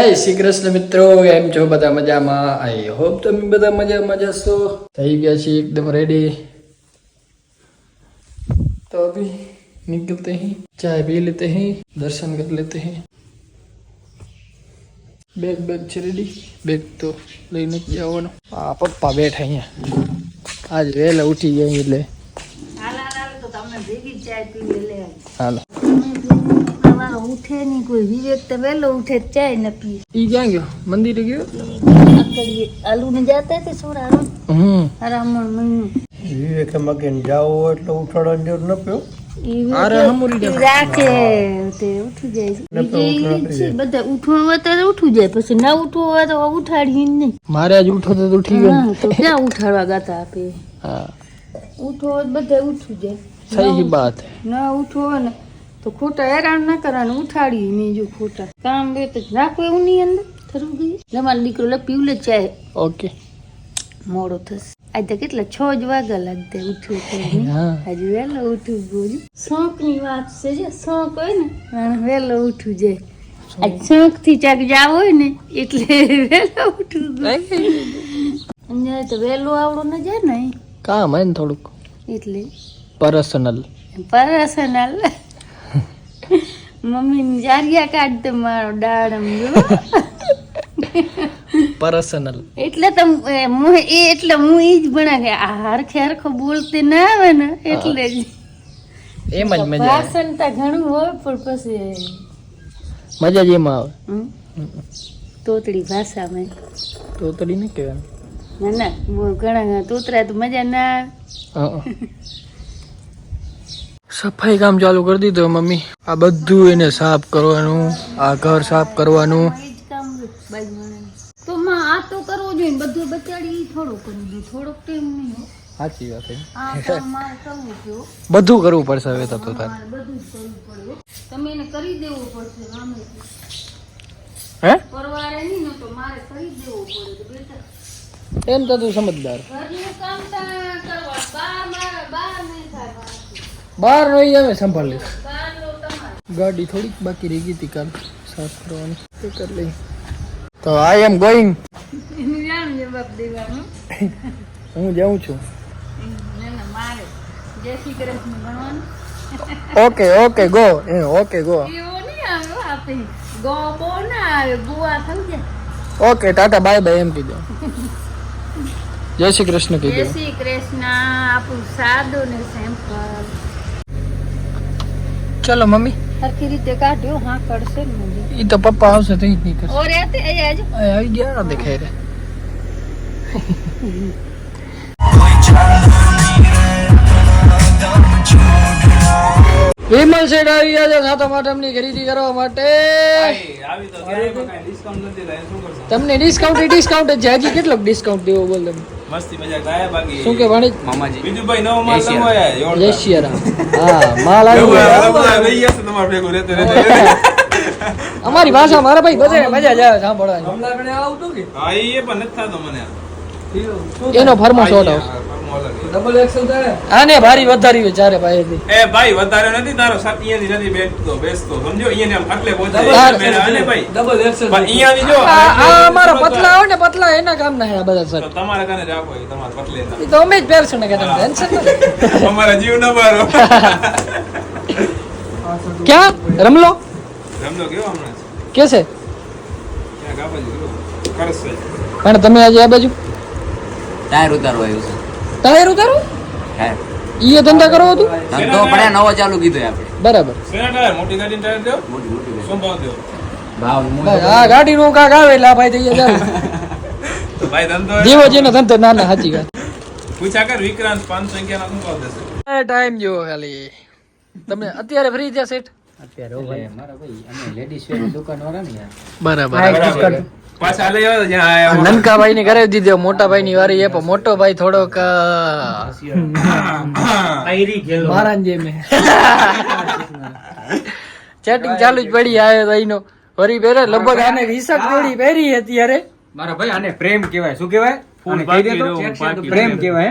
જય શ્રી કૃષ્ણ મિત્રો કેમ છો બધા મજામાં આઈ હોપ તમે બધા મજામાં જશો થઈ ગયા છીએ એકદમ રેડી तो अभी निकलते हैं चाय पी लेते हैं दर्शन कर लेते हैं બેગ બેગ છે રેડી બેગ તો લઈને જ જવાનો આ પપ્પા બેઠા અહીંયા આજ વહેલા ઉઠી ગયા એટલે હાલ ઉઠે નહીં કોઈ વિવેક તો વહેલો ઉઠે ચાય ન પીએ ઈ ક્યાં ગયો? મંદિરે ગયો? આલુ ને જાતા તે સોડા હમ. હરામણ મહિનું. વિવેકે મગન જાઓ એટલે ઉઠાડવાની જરૂર ન રાખે તે ઉઠી જાય. છે, બધા ઉઠવા હોય તો ઉઠું જાય. પછી ના ઉઠવું હોય તો ઉઠાડીએ નહીં. મારે આજ ઉઠો તો ઉઠી ગયો. તો ક્યાં ઉઠાડવા ગાતા આપે? હા. ઉઠો બધા ઉઠું જાય. સહી બાત. ના ઉઠો ને તો ખોટા હેરાન ના કરવાનું ઉઠાડી નહીં જો ખોટા. કામ બે તો રાખો એવું નહીં અંદર. થરું ગઈ તમારો દીકરો લે પીવલે ચાય. ઓકે. મોડો થશે. આજ કેટલા છ જ વાગ્યા લાગતા ઉઠ્યું તો નહીં. આજે વહેલો ઉઠવું ગોરી શોખની વાત છે જે શોખ હોય ને વહેલો ઉઠવું જાય આજ શોખથી ચાક જાવ હોય ને એટલે વહેલો ઉઠવું તો વહેલો આવડો ન જાય ને કામ હોય ને થોડુંક? એટલે? પર્સનલ પર્સનલ મમ્મી જારિયા કાઢતો મારો દાડમ જો. પર્સનલ એટલે તો એ એ એટલે હું ઈ જ ભણા કે આ હરખે હરખો બોલતે ના આવે ને એટલે જ. એમ જ મજા ભાષણ તો ઘણું હોય પણ પછી મજા જ એમાં આવે. તોતડી ભાષામાં તોતડી ને કહેવાય. ના ના ઘણા તોતરા તો મજા ના આવે. હા. સફાઈ કામ ચાલુ કરી દીધું મમ્મી. આ બધું એને સાફ કરવાનું આ ઘર સાફ કરવાનું. તો માં આ તો કરવું જોઈએ બધું બચાડી થોડું કરી દઉં થોડોક ટાઈમ નહીં સાચી વાત કરવું. બધું કરવું પડશે હવે તો તારે. બધું કરવું પડે તમે એને કરી દેવું પડશે આમે હે? પરવારે નહીં ને તો મારે કરી દેવું પડે બેટા. એમ તો તું સમજદાર. ઘરનું કામ કરવા નહીં. બહાર રહી અમે સંભાળી ગાડી થોડીક બાકી રહી ગઈ હતી કાલ. સાફ કરવાની. કરી લઈ તો આઈ એમ ગોઈંગ હું જાઉં છું. જય ઓકે ઓકે ગો એ, ઓકે ગો જાય ઓકે, ટાટા બાય બાય એમ કીધું. જય શ્રી કૃષ્ણ જય કીધું શ્રી કૃષ્ણ. આપણું સાદું ને સિમ્પલ ચલો મમ્મી. સરખી રીતે કાઢ્યો હા કરશે ઈ તો પપ્પા આવશે તો ઈ જ નહીં કરશે. ઓર આતે આજ. આ આવી ગયા દેખાય રે. વિમલ શેઠ આવી ગયા છે માટે આઠમની ખરીદી કરવા માટે. તમને ડિસ્કાઉન્ટ ડિસ્કાઉન્ટ જ હજી કેટલો ડિસ્કાઉન્ટ દેવો બોલ તમે? મસ્તી મજા ગાયા બાકી. શું કે મામાજી. બીજું ભાઈ નવો માલ તમે આયા જય શ્રી રામ હા માલ આવી ગયો. આ બધા ગયા છે તમારે ભેગું રહેતે રહેતે. અમારી ભાષા મારા ભાઈ બધે મજા જ આવે સાંભળવાની. હા એ પણ નથી થતો મને. એનો ફરમો શોટ આવશે ફરમો અલગ. આને ભારી વધારી હોય ચારે પાસેથી. એ ભાઈ વધારે નથી તારો સાથ અહીંયાથી નથી બેસતો બેસતો સમજો? અહીંયા આમ ખાટલે પહોંચે. Double મેં હા ને ભાઈ ડબલ એક્સેલ પણ અહીંયાથી જો આ અમારા પતલા આવે ને પતલા એના કામ ના આ બધા સર. તો તમારા કાને જ રાખો એ તમારા પતલે ના. તો અમે જ પહેરશું ને કે તમે ટેન્શન નથી અમારા જીવ ન મારો. ક્યાં? રમલો? રમલો કેવો હમણાં? કે છે? ક્યાં ગાબા જો કરશે. પણ તમે આજે આ બાજુ? ટાયર ઉતારવા આવ્યું છે. ટાયર ઉતારો? ટાયર ઈ ધંધા કરો હતું? ધંધો પડે નવો ચાલુ કીધો આપણે. બરાબર. સેના ટાયર? મોટી ગાડી ટાયર દેવ મોટી મોટી. શું ભાવ દ્યો ભાવ હું બસ આ કાક આવે એટલે ભાઈ થઈ જાય તો ભાઈ ધંધો જેવો જેનો ધંધો ના ના સાચી વાત. પૂછા કર વિક્રાંત પાંચસો સંખ્યા શું ભાવ દેશે ટાઈમ જો ખાલી. તમે અત્યારે ફ્રી થયા સેટ એટલે મારા ભાઈ અમે લેડીઝ વેર દુકાન વાળા ને બરાબર. નનકા ભાઈ ની કરાવી દીધો મોટા ભાઈ ની વારી એ પણ મોટો ભાઈ થોડોક ચેટિંગ ચાલુ જ પડી આવ્યો તો એનો વરી પહેરે લગભગ આને વીસક જોડી પહેરી અત્યારે મારો ભાઈ આને પ્રેમ કહેવાય. શું તો છે પ્રેમ બધી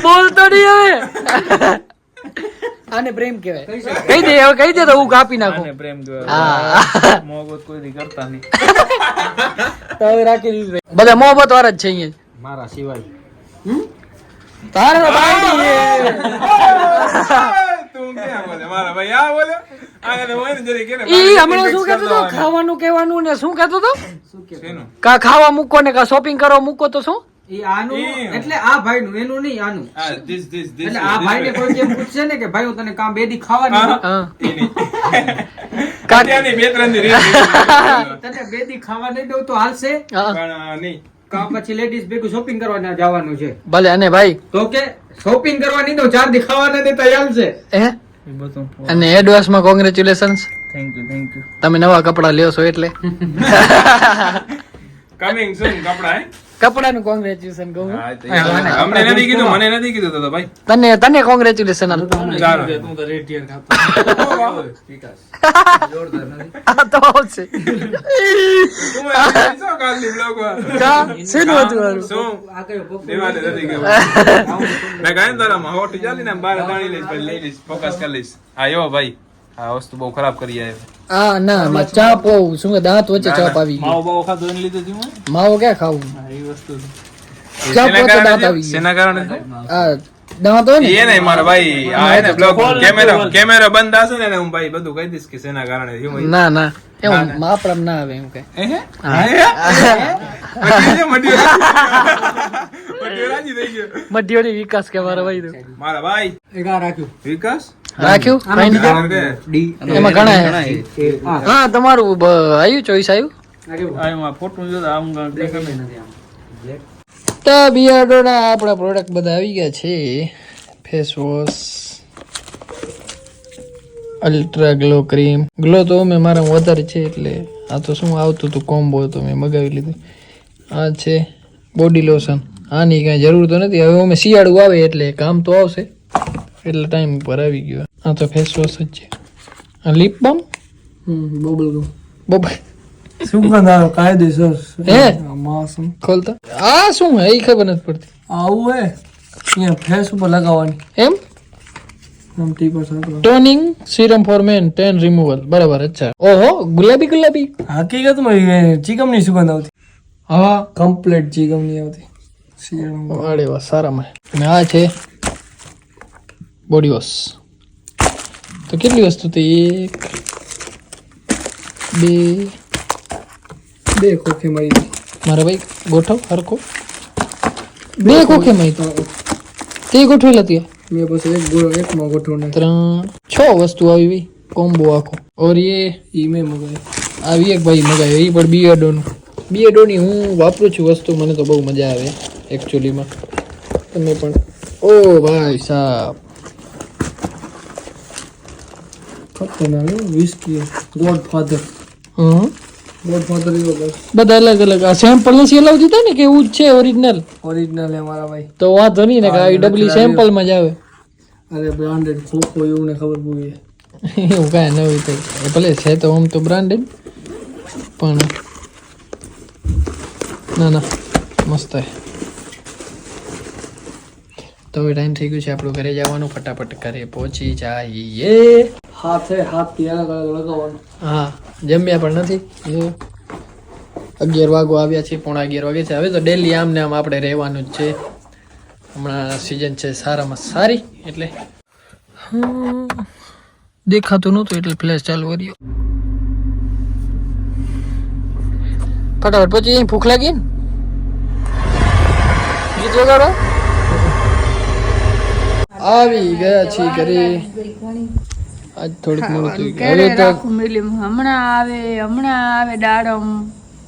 બોલતો નહીં હવે. આને પ્રેમ કહેવાય. કહી દે હવે કહી દે તો હું કાપી નાખું. આને પ્રેમ હા. મોહબત કોઈ દી કરતા નહીં. તો હવે રાખી દીધું બધા મોહબત વાળા જ છે અહીંયા. મારા સિવાય. તારે તો બાયડી તું ક્યાં બોલે? મારા ભાઈ ખાવાનું કેવાનું ને શું કેતો તો કા ખાવા મૂકો ને કા શોપિંગ કરવા મૂકો તો શું? આનું એટલે આ ભાઈનું એનું નહીં આનું. આ this this this એટલે આ ભાઈને કોઈ જેમ પૂછશે ને કે ભાઈ હું તને કામ બે ખાવાની હા. દઉં. હા. ઈ નહીં. કા- અત્યારની બે ત્રણ દી રીત તને બે ખાવા નહીં દઉં તો હાલશે. પણ નહીં. કા પછી લેડીઝ ભેગું શોપિંગ કરવા જવાનું છે. ભલે અને ભાઈ. તો કે શોપિંગ કરવા નહીં દઉં ચાર દી ખાવા ના દેતા હાલશે હે? અને એડવાન્સમાં congratulations thank you thank you તમે નવા કપડા લ્યો છો એટલે. કમિંગ સૂન કપડા હે? કપડાનું કોંગ્રેચ્યુલેશન કહું હા, અમને નથી કીધું મને નથી કીધું તો તો ભાઈ. તને તને કોંગ્રેચ્યુલેશન ચાલો આ તો આવશે તું એ શું કાલની બ્લોગમાં? કા? શેનું હતું? શું? દેવાને નથી ગયું. મેં ગાયન તારા માહોટી ચાલી ને બાર તાણી લઈશ પછી લઈ લઈશ ફોકસ કરી લઈશ. હા યો ભાઈ. આ વસ્તુ બહુ ખરાબ કરી આવ્યો આ ના મા ચાપ હોવું શું દાંત વચ્ચે ચાપ આવી માવો બાવો ખાધો એને લીધે માવો ક્યાં ખાવું? વસ્તુ ચાપ શેના વચ્ચે દાંત કારણે આવી થયું? ગઈ શેના કારણે થયું? આ દાંત હોય ને એ નહીં મારા ભાઈ આ એને બ્લોગ કેમેરો કેમેરો બંધ હશે ને હું ભાઈ બધું કહી દઈશ કે શેના કારણે ના ના એવું માપડમ ના આવે એમ કે હે? મટી ગયો, મટી ગયો. મટી ગયો, રાજી થઈ ગયો. મધ્યોની વિકાસ કે મારા ભાઈ મારા ભાઈ એક આ રાખ્યું વિકાસ રાખ્યું કઈ નહીં. કારણ કે ડી એમાં ઘણા હા હા તમારું આવ્યું ચોઈસ આવ્યું તો બિયર્ડોના આપણા પ્રોડક્ટ બધા આવી ગયા છે. Face wash ultra glow cream glow તો મેં મારા વધારે છે એટલે આ તો શું આવતું હતું કોમ્બો તો મેં મગાવી લીધું. આ છે બોડી લોશન આની કાંઈ જરૂર તો નથી. હવે અમે શિયાળું આવે એટલે કામ તો આવશે. એટલે ટાઈમ ઉપર આવી ગયો. આ તો ફેસ વોશ જ છે. આ લિપ બામ બોબલ ગમ બબ સુગંધ આવે? કાયદેસર. હે? માસમ. ખોલતા? આ શું હે? એ ખબર નથી પડતી. આવું હે? અહીંયા ફેસ ઉપર લગાવવાની. એમ? Toning serum for men tan removal બરાબર અચ્છા. ઓહો ગુલાબી ગુલાબી. હકીકતમાં ચીકમની સુગંધ આવતી. હા. કમ્પ્લીટ ચીકમની આવતી. અરે વાહ સારામાં. અને આ છે બોડી વોશ તો કેટલી વસ્તુ હતી? એક બે બે ખોખે મળી. મારા ભાઈ ગોઠવ હરખો. બે કોકે તો તે ગોઠવેલ હતી મેં પછી એક ગોળો એકમાં ગોઠવને. ત્રણ છ વસ્તુ આવી કોમ્બો આખો. ઓર એ ઈ મેં મગાવ્યો આવી એક ભાઈ મગાવ્યો એ પણ બિયર્ડોનું. બિયર્ડોની હું વાપરું છું વસ્તુ. મને તો બહુ મજા આવે એકચ્યુઅલીમાં તમે પણ. ઓ ભાઈ સાહેબ ખતરનાક વિસ્કી ગોડ ફાધર હં બધા અલગ અલગ. આ સેમ્પલ નથી અલાવ દીધા ને કે એવું જ છે ઓરિજિનલ ઓરિજિનલ મારા ભાઈ. તો વાંધો નહીં ને કે આવી ડબલી સેમ્પલમાં જ આવે. અરે બ્રાન્ડેડ ખોખો એવું ને ખબર પૂરી એવું કાંઈ નવી થઈ ભલે છે તો આમ તો બ્રાન્ડેડ પણ ના ના મસ્ત હે તો હવે ટાઈમ થઈ ગયું છે આપણું ઘરે જવાનું. ફટાફટ ઘરે પહોંચી જઈએ. હાથે હાથ લગાવવાનું. હા જમ્યા પણ નથી. અગિયાર વાગો આવ્યા છે પોણા અગિયાર વાગે છે. હવે તો ડેલી આમ ને આમ આપણે રહેવાનું જ છે. હમણાં સિઝન છે સારામાં સારી એટલે. દેખાતું નહોતું એટલે ફ્લેશ ચાલુ કર્યો ફટાફટ પછી ભૂખ લાગી ને? ગીત વગાડો. આવી ગયા છીએ ઘરે. આજ થોડુંક મોડું થઈ ગયું હવે તો હમણાં આવે હમણાં આવે દાડમ.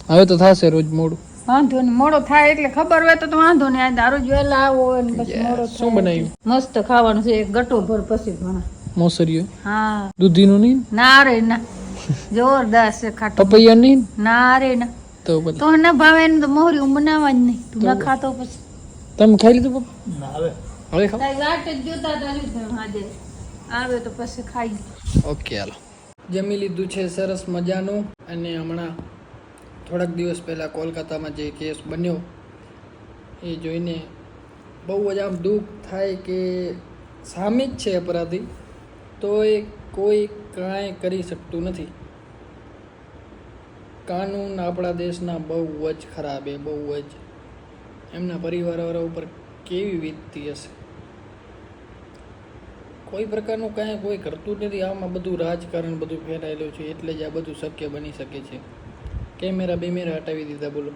હવે તો થશે રોજ મોડું. વાંધો નહીં મોડો થાય એટલે ખબર હોય તો વાંધો નહીં. આજે દારૂ જ વહેલા આવો ને પછી મોડો શું બનાવ્યું? મસ્ત ખાવાનું છે એક ગટો ભર પછી ભણા મોસરીઓ? હા. દૂધીનું નહીં? ના રે ના. જોરદાર છે ખાટો. પપૈયા નહીં? ના રે ના. તો તો ના ભાવે એને તો મોહરી બનાવવા જ નહીં. તું ના ખાતો પછી. તમે ખાઈ લીધું પપ્પા હવે. ખાઓ તારી વાટ જોતા હતા આજે? આવે તો પછી ખાઈ. ઓકે હાલો. જમી લીધું છે સરસ મજાનું અને હમણાં થોડાક દિવસ પહેલાં કોલકાતામાં જે કેસ બન્યો એ જોઈને બહુ જ આમ દુઃખ થાય કે સામે જ છે અપરાધી તો એ કોઈ કાંઈ કરી શકતું નથી. કાનૂન આપણા દેશના બહુ જ ખરાબ એ બહુ જ. એમના પરિવારવાળા ઉપર કેવી વીતતી હશે? કોઈ પ્રકારનું કાંઈ કોઈ કરતું નથી. આમાં બધું રાજકારણ બધું ફેલાયેલું છે. એટલે જ આ બધું શક્ય બની શકે છે. કેમેરા બેમેરા હટાવી દીધા, બોલો.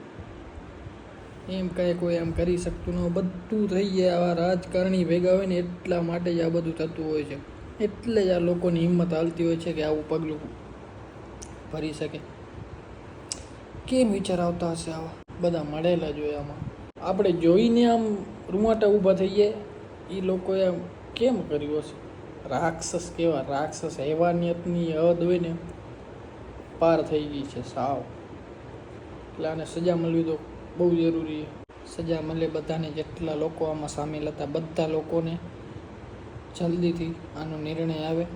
એમ કાંઈ કોઈ આમ કરી શકતું ન. બધું થઈ જાય. આવા રાજકારણી ભેગા હોય ને એટલા માટે જ આ બધું થતું હોય છે. એટલે જ આ લોકોની હિંમત હાલતી હોય છે કે આવું પગલું ભરી શકે. કેમ વિચાર આવતા હશે આવા? બધા મળેલા જ આમાં. આપણે જોઈને આમ રૂવાટા ઊભા થઈએ એ લોકોએ કેમ કર્યું હશે? રાક્ષસ કેવા? રાક્ષસ હેવાનિયતની હદ હોય ને, પાર થઈ ગઈ છે સાવ. એટલે આને સજા મળવી તો બહુ જરૂરી. સજા મળે બધાને જેટલા લોકો આમાં સામેલ હતા, બધા લોકોને જલ્દીથી આનો નિર્ણય આવે.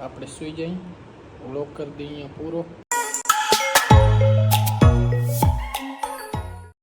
આપણે સુઈ જઈએ વ્લોગ કરી દઈએ પૂરો.